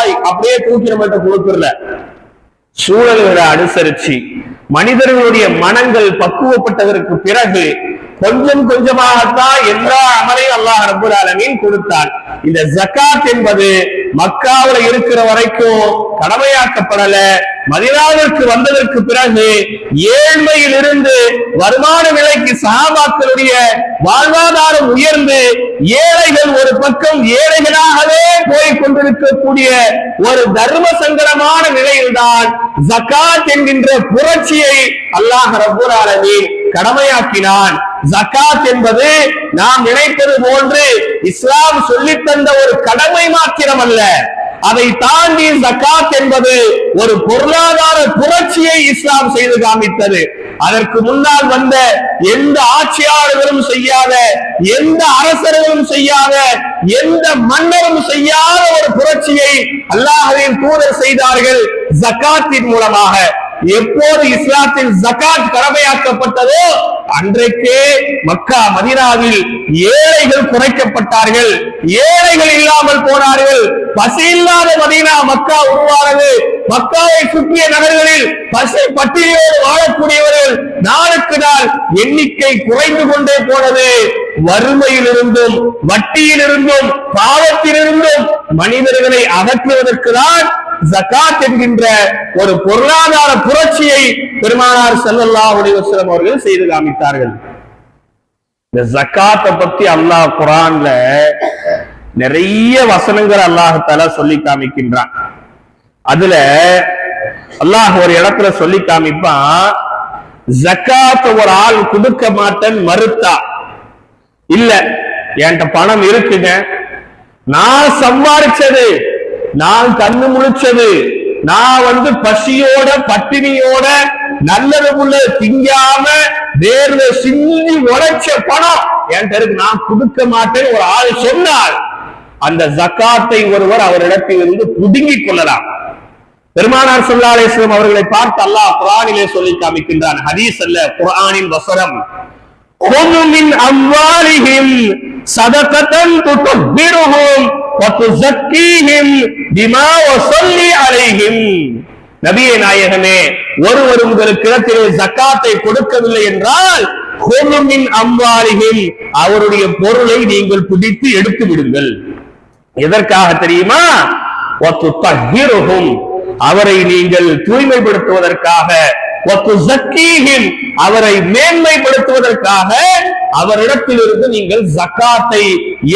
அல்லாஹ் அப்படியே தூக்கி நம்மகிட்ட கொடுத்துடல சூழல்களை அனுசரிச்சு மனிதர்களுடைய மனங்கள் பக்குவப்பட்டதற்கு பிறகு கொஞ்சம் கொஞ்சமாகத்தான் எல்லா அமலையும் அல்லாஹ் ரபுல் ஆலமீன் கொடுத்தான். இந்த ஜக்காத் என்பது மக்காவுல இருக்கிற வரைக்கும் கடமையாக்கப்படல. மதினாவிற்கு வந்ததற்கு பிறகு ஏழ்மையில் இருந்து வருமான விலைக்கு சகாபாக்களுடைய வாழ்வாதாரம் உயர்ந்து ஏழைகள் ஒரு பக்கம் ஏழைகளாகவே போய் கொண்டிருக்கக்கூடிய ஒரு தர்ம சங்கடமான நிலையில்தான் ஜக்காத் என்கின்ற புரட்சியை அல்லாஹ் ரபுல் ஆலமீன் கடமையாக்கினான். ஜகாத் என்பது நாம் நினைப்பது போன்று இஸ்லாம் சொல்லித் தந்த ஒரு கடமை மாத்திரம் அல்ல அதை தாண்டி ஜகாத் என்பது ஒரு பொருளாதார புரட்சியை இஸ்லாம் செய்து காமித்தது. அதற்கு முன்னால் வந்த எந்த ஆட்சியாளர்களும் செய்யாத எந்த அரசர்களும் செய்யாத எந்த மன்னரும் செய்யாத ஒரு புரட்சியை அல்லாஹ்வின் தூதர் செய்தார்கள் ஜகாத்தின் மூலமாக. எப்போது இஸ்லாத்தில் ஜக்காத் கடமையாக்கப்பட்டதோ அன்றைக்கே மக்கா மதினாவில் ஏழைகள் குறைக்கப்பட்டார்கள். ஏழைகள் இல்லாமல் போனார்கள். பசி இல்லாத மதீனா மக்கா உருவானது. மக்காவை சுற்றிய நகர்களில் பசி பட்டியலோடு வாழக்கூடியவர்கள் நாளுக்கு நாள் எண்ணிக்கை குறைந்து கொண்டே போனது. வறுமையிலிருந்தும் வட்டியிலிருந்தும் பாவத்திலிருந்தும் மனிதர்களை அகற்றுவதற்கு தான் ஜகாத் என்கின்ற ஒரு பொருளாதார புரட்சியை பெருமானார் செல்லல்லா அலைஹி அவர்கள் செய்து காமித்தார்கள். இந்த ஜக்காத்தை பத்தி அல்லாஹ் குரான்ல நிறைய வசனங்கள் அல்லாஹால சொல்லி காமிக்கின்றான். அதுல அல்லாஹ் ஒரு இடத்துல சொல்லி காமிப்பான் ஜக்காத்த ஒரு ஆள் கொடுக்க மாட்டேன் மறுத்தா. இல்ல என்கிட்ட பணம் இருக்குங்க. நான் சம்பாதிச்சது நான் கண்ணு முழிச்சது நான் வந்து பசியோட பட்டினியோட நல்லது உள்ள திங்காம வேர்வை சிந்தி உழைச்ச பணம் என்கிட்ட இருக்கு. நான் கொடுக்க மாட்டேன் ஒரு ஆள் சொன்னால் அந்த ஜக்காத்தை ஒருவர் அவரிடத்திலிருந்து புதுங்கிக் கொள்ளலாம். பெருமானார் சொல்லா அவர்களை பார்த்து அல்லாஹ் குரானிலே சொல்லி காமிக்கின்றான். ஹதீஸ் அல்ல குரானின் வசனம். கொதுமின் அவ்வாரிகிம் சதகத்தன் துத்தபிருகும் வத்துசக்கீஹிம் பிமா வசல்லி அலைஹிம். நபியே நாயகமே ஒருவர் உங்களுக்கு இடத்திலே ஜக்காத்தை கொடுக்கவில்லை என்றால் கொதுமின் அவ்வாரிகிம் அவருடைய பொருளை நீங்கள் புதித்து எடுத்து விடுங்கள். எதற்காக தெரியுமா? அவரை நீங்கள் தூய்மைப்படுத்துவதற்காக. அவரை மேன்மைப்படுத்துவதற்காக அவரிடத்திலிருந்து நீங்கள் ஜக்காத்தை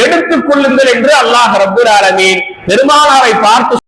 எடுத்துக் கொள்ளுங்கள் என்று அல்லாஹ் ரபுல் ஆலமீன் பெருமானாரை பார்த்து